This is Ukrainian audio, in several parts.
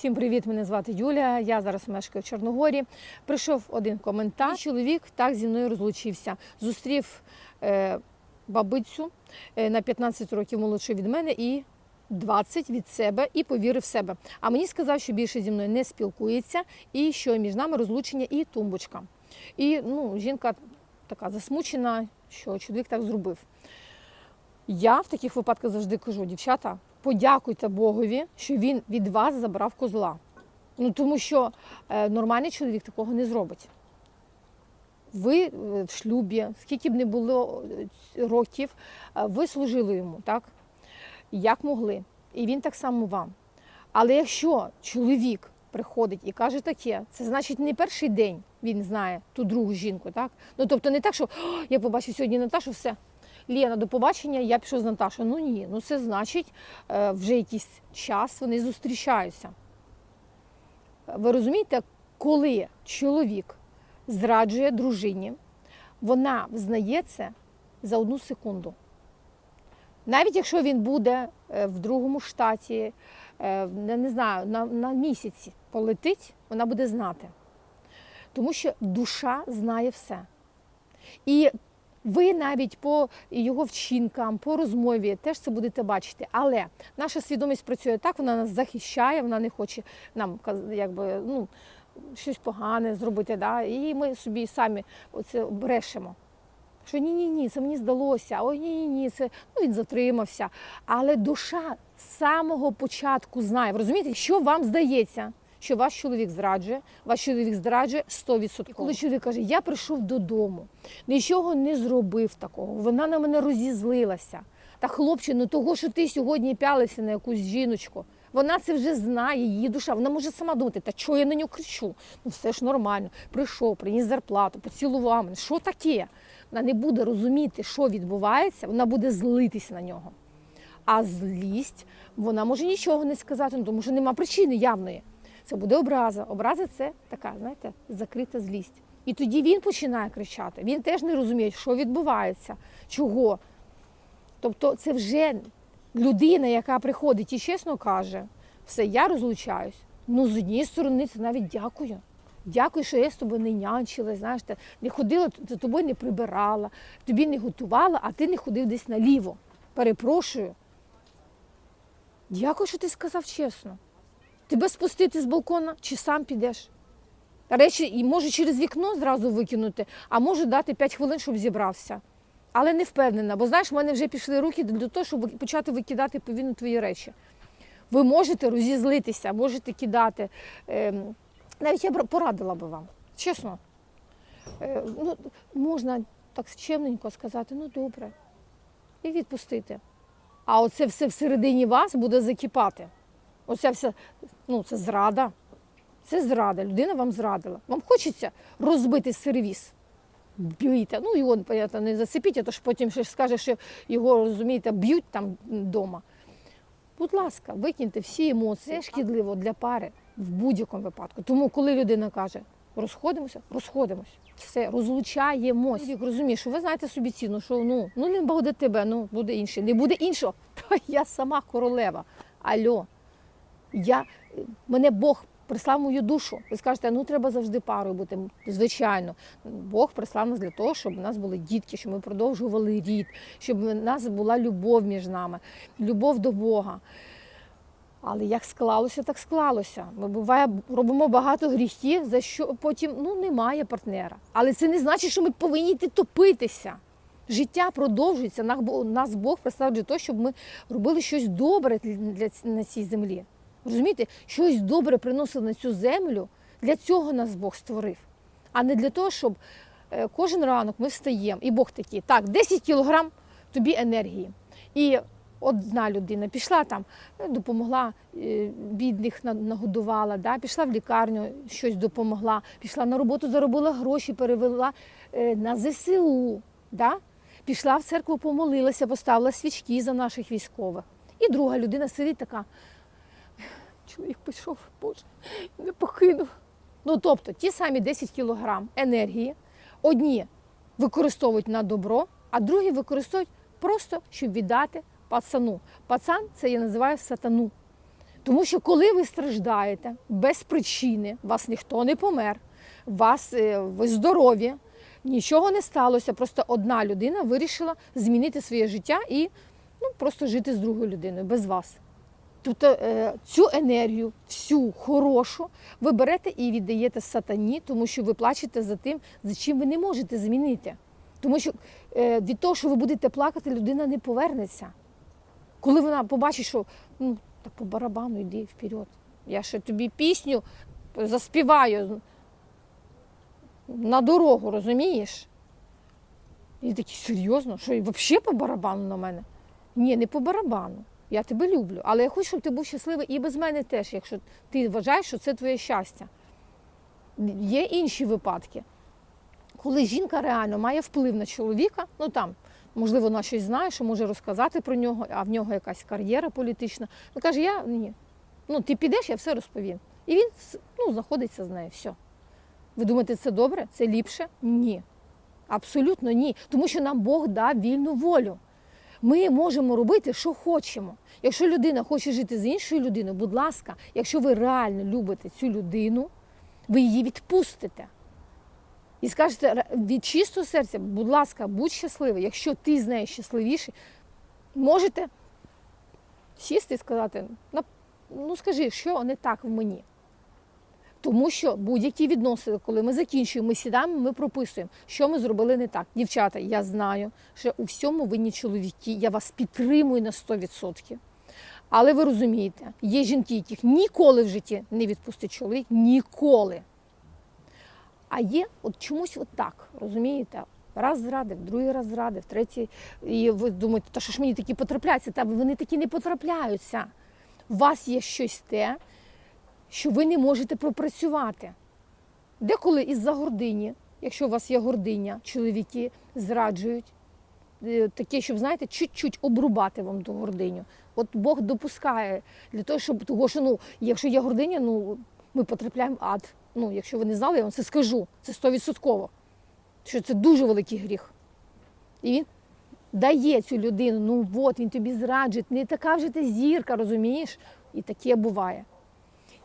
Всім привіт! Мене звати Юлія. Я зараз мешкаю в Чорногорі. Прийшов один коментар. Чоловік так зі мною розлучився. Зустрів е, бабицю е, на 15 років молодшу від мене і 20 від себе і повірив в себе. А мені сказав, що більше зі мною не спілкується і що між нами розлучення і тумбочка. І ну, жінка така засмучена, що чоловік так зробив. Я в таких випадках завжди кажу, дівчата, подякуйте Богові, що він від вас забрав козла. Ну тому що е, нормальний чоловік такого не зробить. Ви е, в шлюбі, скільки б не було е, років, ви служили йому, так? Як могли. І він так само вам. Але якщо чоловік приходить і каже таке, це значить не перший день він знає ту другу жінку, так? Ну тобто не так, що я побачив сьогодні Наташу, все. Лєна, до побачення, я пішов з Наташою. Ну ні, ну це значить, е, вже якийсь час вони зустрічаються. Ви розумієте, коли чоловік зраджує дружині, вона взнає це за одну секунду. Навіть якщо він буде е, в другому штаті, е, не, знаю, на, на місяці полетить, вона буде знати. Тому що душа знає все. І ви навіть по його вчинкам, по розмові теж це будете бачити. Але наша свідомість працює так, вона нас захищає, вона не хоче нам якби, ну, щось погане зробити. Да? І ми собі самі оце брешемо. Що ні, ні, ні, це мені здалося, ой, ні, ні, ні, це ну він затримався. Але душа з самого початку знає. Розумієте, що вам здається, що ваш чоловік зраджує, ваш чоловік зраджує 100%. Коли чоловік каже, я прийшов додому, нічого не зробив такого, вона на мене розізлилася. Та хлопче, ну того, що ти сьогодні пялився на якусь жіночку. Вона це вже знає, її душа. Вона може сама думати, та чого я на нього кричу? Ну все ж нормально. Прийшов, приніс зарплату, поцілував мене. Що таке? Вона не буде розуміти, що відбувається, вона буде злитися на нього. А злість вона може нічого не сказати, ну, тому що нема причини явної. Це буде образа. Образа це така, знаєте, закрита злість. І тоді він починає кричати. Він теж не розуміє, що відбувається, чого. Тобто, це вже людина, яка приходить і чесно каже, все, я розлучаюсь. Ну, з однієї сторони, це навіть дякую. Дякую, що я з тобою не нянчила, знаєш, не ходила, за тобою не прибирала, тобі не готувала, а ти не ходив десь наліво. Перепрошую. Дякую, що ти сказав чесно. Тебе спустити з балкона чи сам підеш? Речі, і може через вікно зразу викинути, а можу дати 5 хвилин, щоб зібрався. Але не впевнена, бо знаєш, в мене вже пішли руки до того, щоб почати викидати повільно твої речі. Ви можете розізлитися, можете кидати. Ем, навіть я б порадила би вам, чесно. Е, ну, можна так чемненько сказати, ну добре, і відпустити. А оце все всередині вас буде закипати. Оця вся, ну, це зрада. Це зрада. Людина вам зрадила. Вам хочеться розбити сервіс. Бійте. Ну, його, понятно, не засипіть, а то ж потім ще скаже, що його, розумієте, б'ють там вдома. Будь ласка, викиньте всі емоції. Це шкідливо для пари в будь-якому випадку. Тому, коли людина каже, розходимося, розходимося. Все, розлучаємось. Чоловік розуміє, що ви знаєте собі ціну, що ну, ну не буде тебе, ну буде інший. Не буде іншого. Та я сама королева. Альо, я, мене Бог прислав мою душу. Ви скажете, ну треба завжди парою бути. Звичайно, Бог прислав нас для того, щоб у нас були дітки, щоб ми продовжували рід, щоб у нас була любов між нами, любов до Бога. Але як склалося, так склалося. Ми буває, робимо багато гріхів, за що потім ну, немає партнера. Але це не значить, що ми повинні йти топитися. Життя продовжується. Нас Бог- прислав для того, щоб ми робили щось добре для, на цій землі. Розумієте, щось добре приносили на цю землю. Для цього нас Бог створив, а не для того, щоб е, кожен ранок ми встаємо, і Бог такий, так, 10 кілограм тобі енергії. І одна людина пішла там, е, допомогла е, бідних нагодувала, да? пішла в лікарню, щось допомогла, пішла на роботу, заробила гроші, перевела на ЗСУ. Да? Пішла в церкву, помолилася, поставила свічки за наших військових. І друга людина сидить така. Чоловік пішов, Боже, не покинув. Ну, тобто, ті самі 10 кілограм енергії одні використовують на добро, а другі використовують просто, щоб віддати пацану. Пацан це я називаю сатану. Тому що коли ви страждаєте без причини, вас ніхто не помер, вас, е, ви здорові, нічого не сталося. Просто одна людина вирішила змінити своє життя і ну, просто жити з другою людиною без вас. Тобто цю енергію, всю хорошу, ви берете і віддаєте сатані, тому що ви плачете за тим, за чим ви не можете змінити. Тому що е, від того, що ви будете плакати, людина не повернеться. Коли вона побачить, що ну, та по барабану йди вперед. Я ще тобі пісню заспіваю на дорогу, розумієш? І такий серйозно, що взагалі по барабану на мене? Ні, не по барабану. Я тебе люблю, але я хочу, щоб ти був щасливий і без мене теж, якщо ти вважаєш, що це твоє щастя. Є інші випадки, коли жінка реально має вплив на чоловіка, ну там, можливо, вона щось знає, що може розказати про нього, а в нього якась кар'єра політична. Ну каже, я ні. Ну, ти підеш, я все розповім. І він ну, знаходиться з нею. Все. Ви думаєте, це добре? Це ліпше? Ні. Абсолютно ні. Тому що нам Бог дав вільну волю. Ми можемо робити, що хочемо. Якщо людина хоче жити з іншою людиною, будь ласка, якщо ви реально любите цю людину, ви її відпустите. І скажете від чистого серця, будь ласка, будь щасливий. Якщо ти з нею щасливіший, можете сісти і сказати, ну скажи, що не так в мені. Тому що будь-які відносини, коли ми закінчуємо, ми сідаємо, ми прописуємо, що ми зробили не так. Дівчата, я знаю, що у всьому винні чоловіки, я вас підтримую на 100%. Але ви розумієте, є жінки, яких ніколи в житті не відпустить чоловік, ніколи. А є от чомусь от так, розумієте? Раз зрадив, другий раз зрадив, третій. І ви думаєте, та що ж мені такі потрапляються? Та вони такі не потрапляються. У вас є щось те, що ви не можете пропрацювати. Деколи із-за гордині, якщо у вас є гординя, чоловіки зраджують е, таке, щоб, знаєте, чуть-чуть обрубати вам ту гординю. От Бог допускає для того, щоб того, що ну, якщо є гординя, ну ми потрапляємо в ад. Ну, якщо ви не знали, я вам це скажу. Це стовідсотково. Що це дуже великий гріх. І він дає цю людину, ну от він тобі зраджує, не така вже ти зірка, розумієш? І таке буває.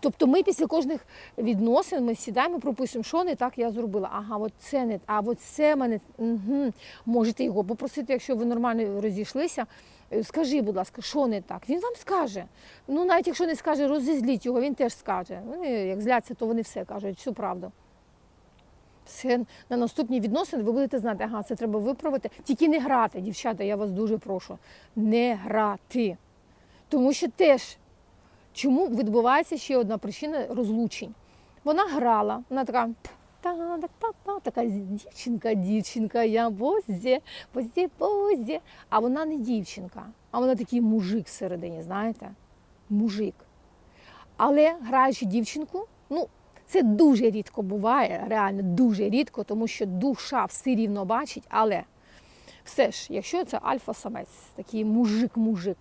Тобто ми після кожних відносин ми сідаємо, прописуємо, що не так я зробила. Ага, от це не а от це мене угу. можете його попросити, якщо ви нормально розійшлися. Скажи, будь ласка, що не так? Він вам скаже. Ну, навіть якщо не скаже, розізліть його, він теж скаже. Вони як зляться, то вони все кажуть, всю правду. Все на наступні відносини ви будете знати, ага, це треба виправити. Тільки не грати, дівчата, я вас дуже прошу. Не грати. Тому що теж чому відбувається ще одна причина розлучень. Вона грала, вона така. Та-та-та-та, така дівчинка, дівчинка, я бозі, бозі, бозі. А вона не дівчинка, а вона такий мужик всередині, знаєте? Мужик. Але граючи дівчинку, ну, це дуже рідко буває, реально дуже рідко, тому що душа все рівно бачить, але все ж, якщо це альфа-самець, такий мужик-мужик,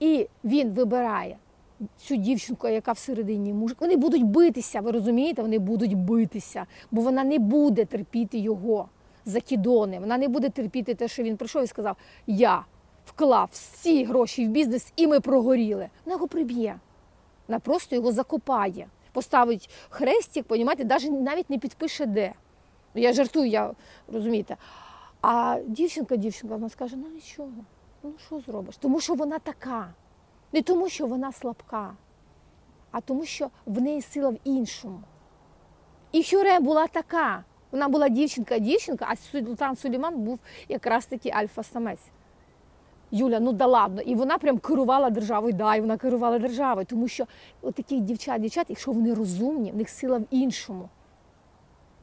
і він вибирає цю дівчинку, яка всередині мужик, вони будуть битися, ви розумієте? Вони будуть битися, бо вона не буде терпіти його закидони. Вона не буде терпіти те, що він прийшов і сказав: Я вклав всі гроші в бізнес і ми прогоріли. Вона його приб'є. Вона просто його закопає, поставить хрестик, понімаєте, навіть не підпише де. Я жартую, я розумієте. А дівчинка, дівчинка, вона скаже: ну нічого, ну що зробиш? Тому що вона така. Не тому, що вона слабка, а тому, що в неї сила в іншому. І Хюре була така. Вона була дівчинка-дівчинка, а Султан Суліман був якраз таки альфа-самець. Юля, ну да ладно. І вона прям керувала державою. Да, і вона керувала державою, тому що от таких дівчат, дівчат, якщо вони розумні, в них сила в іншому.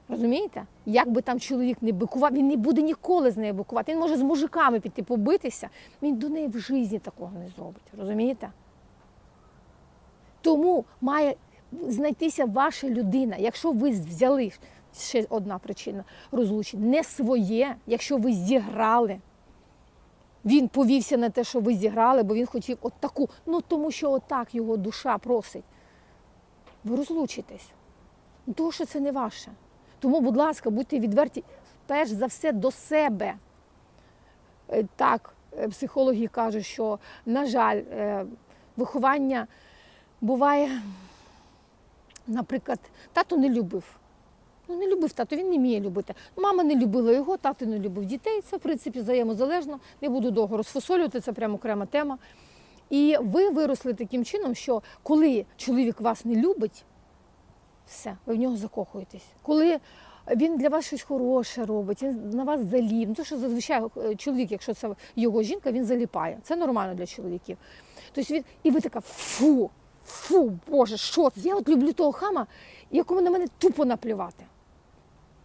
Розумієте? Як би там чоловік не бикував, він не буде ніколи з нею бикувати. Він може з мужиками піти побитися, він до неї в житті такого не зробить. Розумієте? Тому має знайтися ваша людина. Якщо ви взяли ще одна причина розлучення, не своє, якщо ви зіграли. Він повівся на те, що ви зіграли, бо він хотів от таку, ну тому що отак його душа просить. Ви розлучитесь. Тому що це не ваше. Тому, будь ласка, будьте відверті, перш за все, до себе. Е, так, психологи кажуть, що, на жаль, е, виховання буває, наприклад, тато не любив. Ну, не любив тато, він не вміє любити. Мама не любила його, тато не любив дітей. Це, в принципі, взаємозалежно. Не буду довго розфасолювати, це прямо окрема тема. І ви виросли таким чином, що коли чоловік вас не любить, все, ви в нього закохуєтесь. Коли він для вас щось хороше робить, він на вас заліп. Ну, то, що зазвичай е, чоловік, якщо це його жінка, він заліпає. Це нормально для чоловіків. Тобто він, і ви така фу, фу, Боже, що це? Я от люблю того хама, якому на мене тупо наплювати.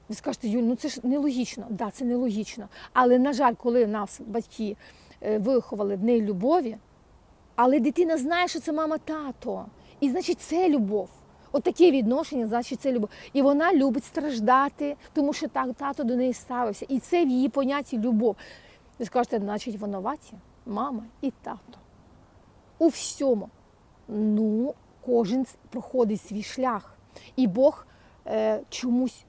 Ви скажете, Юль, ну це ж нелогічно. Так, да, це нелогічно. Але, на жаль, коли нас батьки е, виховали в неї любові, але дитина знає, що це мама тато. І значить, це любов. От відношення, значить, це любов. І вона любить страждати, тому що так тато до неї ставився. І це в її понятті любов. Ви скажете, значить, винуваті мама і тато. У всьому. Ну, кожен проходить свій шлях. І Бог е, чомусь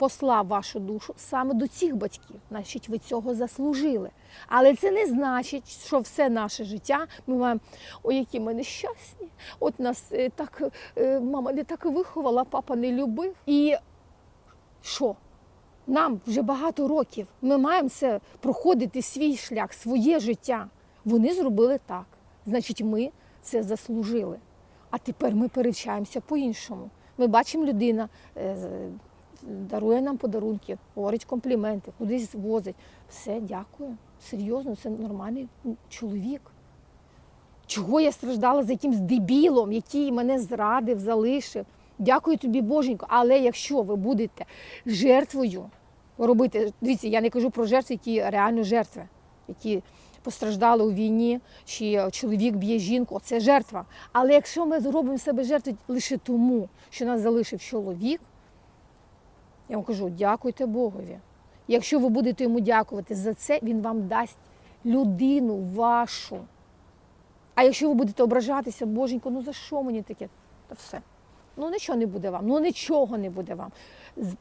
послав вашу душу саме до цих батьків. Значить, ви цього заслужили. Але це не значить, що все наше життя ми маємо, ой, які ми нещасні. От нас е, так е, мама не так виховала, папа не любив. І що? Нам вже багато років. Ми маємо це проходити свій шлях, своє життя. Вони зробили так. Значить, ми це заслужили. А тепер ми перевчаємося по-іншому. Ми бачимо людина. Дарує нам подарунки, говорить компліменти, кудись возить. Все, дякую. Серйозно, це нормальний чоловік. Чого я страждала за якимсь дебілом, який мене зрадив, залишив. Дякую тобі, Боженько. Але якщо ви будете жертвою робити, дивіться, я не кажу про жертви, які реально жертви, які постраждали у війні, чи чоловік б'є жінку, це жертва. Але якщо ми зробимо себе жертвою лише тому, що нас залишив чоловік, я вам кажу, дякуйте Богові. Якщо ви будете йому дякувати за це, він вам дасть людину вашу. А якщо ви будете ображатися, боженько, ну за що мені таке? Та все. Ну нічого не буде вам, ну нічого не буде вам.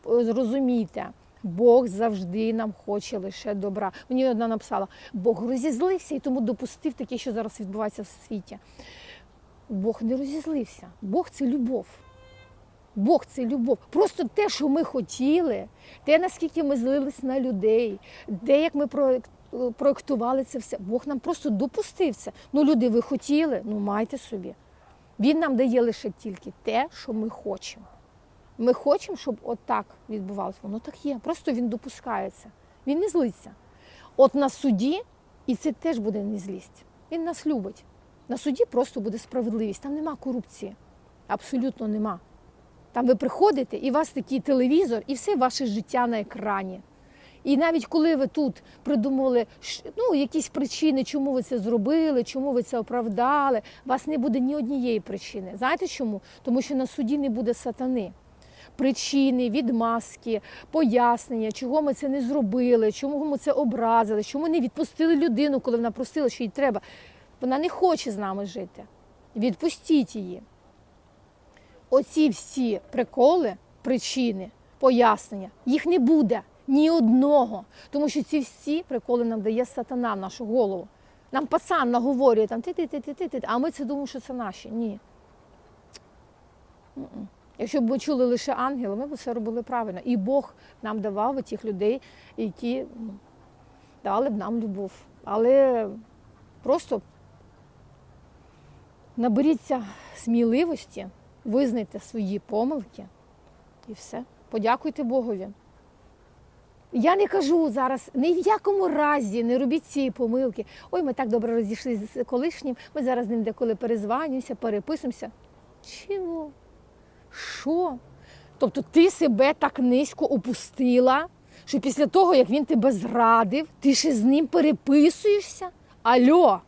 Зрозумійте, Бог завжди нам хоче лише добра. Мені одна написала, Бог розізлився і тому допустив таке, що зараз відбувається в світі. Бог не розізлився. Бог це любов. Бог це любов. Просто те, що ми хотіли, те, наскільки ми злились на людей, де як ми проєк- проєктували це все. Бог нам просто допустив це. Ну, люди, ви хотіли, ну майте собі. Він нам дає лише тільки те, що ми хочемо. Ми хочемо, щоб отак відбувалося. Воно так є. Просто він допускається. Він не злиться. От на суді, і це теж буде не злість. Він нас любить. На суді просто буде справедливість. Там нема корупції. Абсолютно нема. Там ви приходите, і у вас такий телевізор, і все ваше життя на екрані. І навіть коли ви тут придумали ну, якісь причини, чому ви це зробили, чому ви це оправдали, у вас не буде ні однієї причини. Знаєте чому? Тому що на суді не буде сатани. Причини, відмазки, пояснення, чого ми це не зробили, чому ми це образили, чому не відпустили людину, коли вона просила, що їй треба. Вона не хоче з нами жити. Відпустіть її оці всі приколи, причини, пояснення, їх не буде ні одного. Тому що ці всі приколи нам дає сатана в нашу голову. Нам пацан наговорює там ти ти ти ти ти ти а ми це думаємо, що це наші. Ні. Якщо б ми чули лише ангели, ми б все робили правильно. І Бог нам давав тих людей, які дали б нам любов. Але просто наберіться сміливості, визнайте свої помилки і все. Подякуйте Богові. Я не кажу зараз ні в якому разі не робіть цієї помилки. Ой, ми так добре розійшлися з колишнім, ми зараз з ним деколи перезванюємося, переписуємося. Чого? Що? Тобто ти себе так низько опустила, що після того, як він тебе зрадив, ти ще з ним переписуєшся? Альо?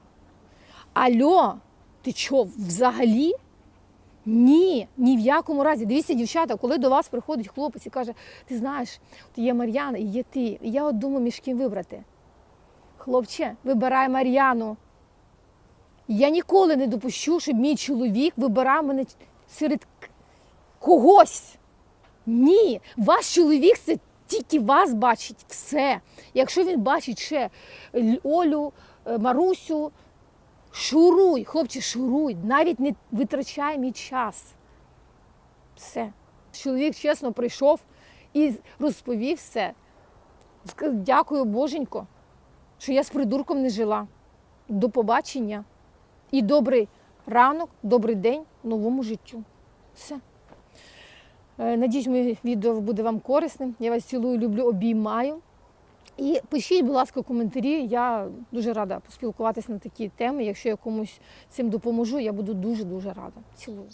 Альо? Ти що, взагалі? Ні, ні в якому разі. Дивіться, дівчата, коли до вас приходить хлопець і каже, ти знаєш, от є Мар'яна і є ти. І я от думаю, між ким вибрати. Хлопче, вибирай Мар'яну. Я ніколи не допущу, щоб мій чоловік вибирав мене серед когось. Ні, ваш чоловік це тільки вас бачить все. Якщо він бачить ще Олю, е, Марусю, Шуруй, хлопче, шуруй, навіть не витрачай мій час. Все. Чоловік чесно прийшов і розповів все. Дякую, Боженько, що я з придурком не жила. До побачення і добрий ранок, добрий день новому життю. Все. Е, Надіюсь, моє відео буде вам корисним. Я вас цілую, люблю, обіймаю. І пишіть, будь ласка, коментарі. Я дуже рада поспілкуватися на такі теми. Якщо я комусь цим допоможу, я буду дуже-дуже рада. Цілую.